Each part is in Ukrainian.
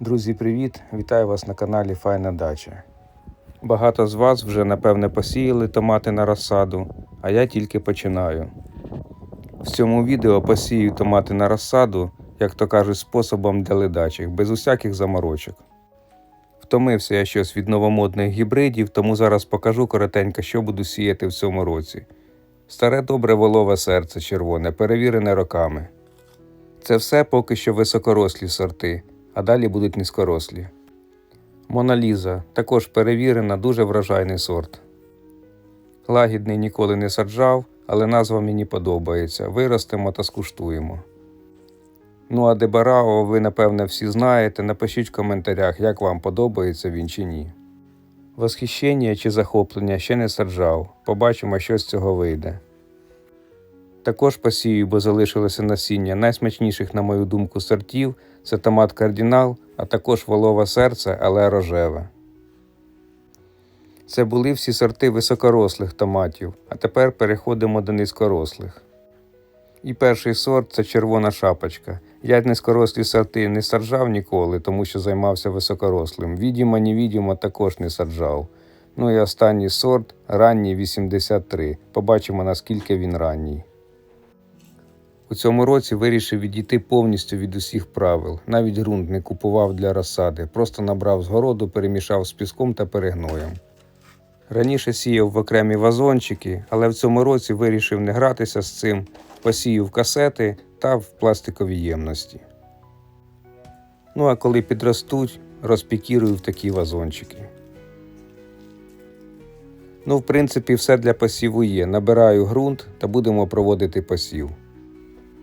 Друзі, привіт! Вітаю вас на каналі Файна Дача. Багато з вас вже напевне посіяли томати на розсаду, а я тільки починаю. В цьому відео посію томати на розсаду, як то кажуть, способом для ледачих, без усяких заморочок. Втомився я щось від новомодних гібридів, тому зараз покажу коротенько, що буду сіяти в цьому році. Старе добре волове серце червоне, перевірене роками. Це все поки що високорослі сорти, а далі будуть низькорослі. Моналіза також перевірена, дуже вражайний сорт. Лагідний ніколи не саджав, але назва мені подобається. Виростемо та скуштуємо. Ну а Дебарао ви напевне всі знаєте. Напишіть в коментарях, як вам подобається він чи ні. Восхищення чи захоплення ще не саджав. Побачимо, що з цього вийде. Також посію, бо залишилося насіння найсмачніших, на мою думку, сортів це томат кардинал, а також волове серце, але рожеве. Це були всі сорти високорослих томатів, а тепер переходимо до низькорослих. І перший сорт це червона шапочка. Я низькорослі сорти не саджав ніколи, тому що займався високорослим. Відімо, невідімо також не саджав. Ну і останній сорт ранній 83. Побачимо наскільки він ранній. У цьому році вирішив відійти повністю від усіх правил. Навіть ґрунт не купував для розсади, просто набрав з городу, перемішав з піском та перегноєм. Раніше сіяв в окремі вазончики, але в цьому році вирішив не гратися з цим, посію в касети та в пластикові ємності. Ну а коли підростуть, розпікірую в такі вазончики. Ну, в принципі, все для посіву є. Набираю ґрунт та будемо проводити посів.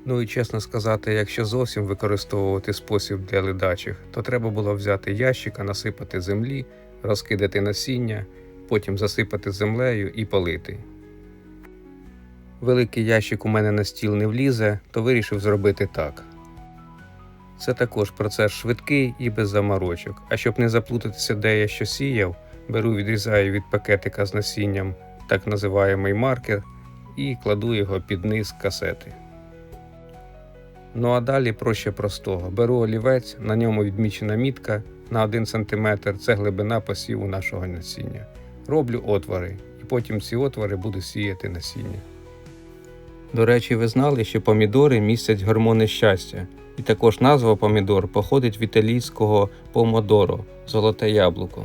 Ну і чесно сказати, якщо зовсім використовувати спосіб для ледачих, то треба було взяти ящика, насипати землі, розкидати насіння, потім засипати землею і полити. Великий ящик у мене на стіл не влізе, то вирішив зробити так. Це також процес швидкий і без заморочок. А щоб не заплутатися, де я що сіяв, беру, відрізаю від пакетика з насінням так називаємий маркер і кладу його під низ касети. Ну а далі проще простого. Беру олівець, на ньому відмічена мітка на 1 см це глибина посіву нашого насіння. Роблю отвори, і потім ці отвори буду сіяти насіння. До речі, ви знали, що помідори містять гормони щастя, і також назва помідор походить від італійського помодоро золоте яблуко.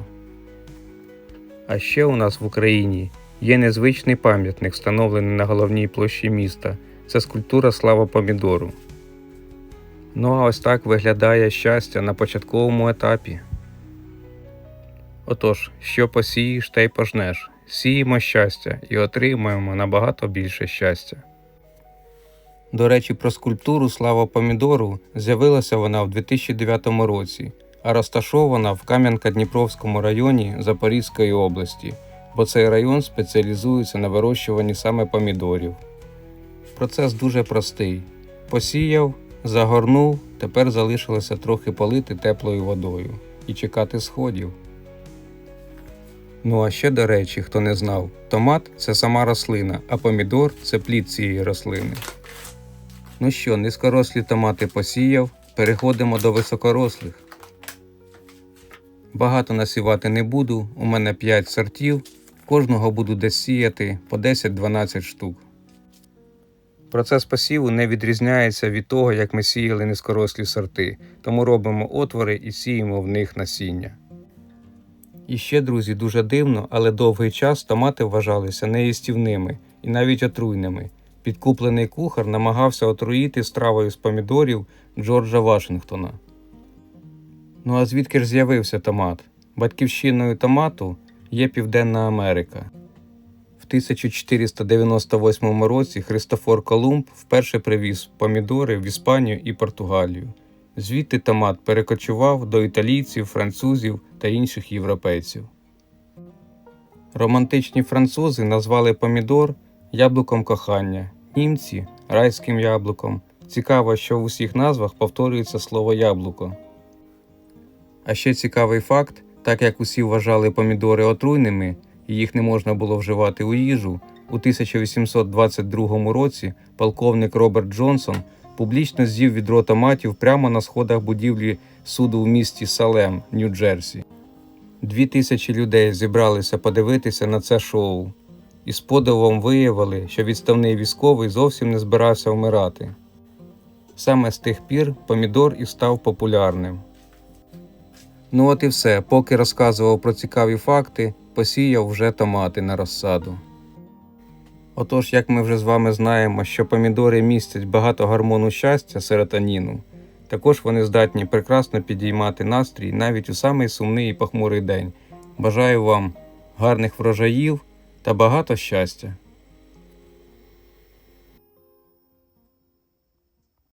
А ще у нас в Україні є незвичний пам'ятник, встановлений на головній площі міста. Це скульптура Слава Помідору. Ну а ось так виглядає щастя на початковому етапі. Отож, що посієш, те й пожнеш. Сіємо щастя і отримаємо набагато більше щастя. До речі, про скульптуру Слава Помідору з'явилася вона в 2009 році, а розташована в Кам'янка-Дніпровському районі Запорізької області, бо цей район спеціалізується на вирощуванні саме помідорів. Процес дуже простий: посіяв, загорнув, тепер залишилося трохи полити теплою водою і чекати сходів. Ну а ще до речі, хто не знав, томат це сама рослина, а помідор це плід цієї рослини. Ну що, низькорослі томати посіяв, переходимо до високорослих. Багато насівати не буду, у мене 5 сортів, кожного буду десь сіяти по 10-12 штук. Процес посіву не відрізняється від того, як ми сіяли низькорослі сорти, тому робимо отвори і сіємо в них насіння. І ще, друзі, дуже дивно, але довгий час томати вважалися неїстівними і навіть отруйними. Підкуплений кухар намагався отруїти стравою з помідорів Джорджа Вашингтона. Ну а звідки ж з'явився томат? Батьківщиною томату є Південна Америка. В 1498 році Христофор Колумб вперше привіз помідори в Іспанію і Португалію. Звідти томат перекочував до італійців, французів та інших європейців. Романтичні французи назвали помідор яблуком кохання, німці райським яблуком. Цікаво, що в усіх назвах повторюється слово яблуко. А ще цікавий факт: так як усі вважали помідори отруйними і їх не можна було вживати у їжу, у 1822 році полковник Роберт Джонсон публічно з'їв відро томатів прямо на сходах будівлі суду в місті Салем, Нью-Джерсі. Дві тисячі людей зібралися подивитися на це шоу і з подивом виявили, що відставний військовий зовсім не збирався вмирати. Саме з тих пір помідор і став популярним. Ну от і все. Поки розказував про цікаві факти, посіяв вже томати на розсаду. Отож, як ми вже з вами знаємо, що помідори містять багато гормону щастя серотоніну, також вони здатні прекрасно підіймати настрій навіть у самий сумний і похмурий день. Бажаю вам гарних врожаїв та багато щастя!